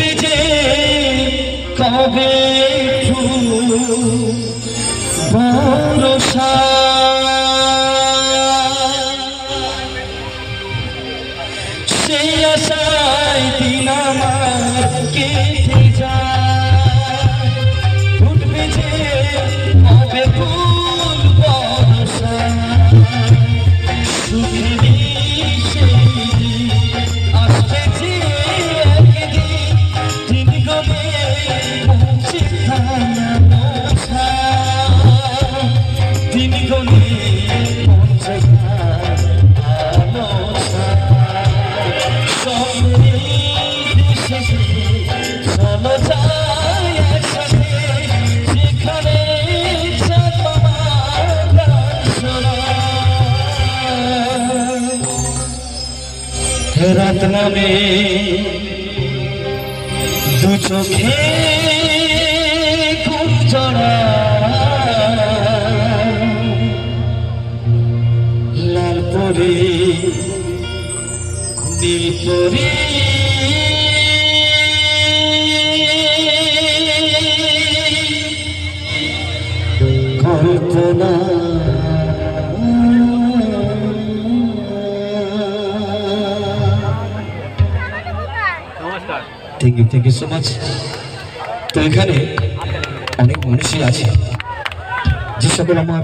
ফুটবে যে কবে ভরসা আখেরাত নামে দু চোখে খুব জড়া। লাল পরে নীল পরে। Kalpana thank you thank you so much তো এখানে অনেক মানুষই আছে। যে সকল আমার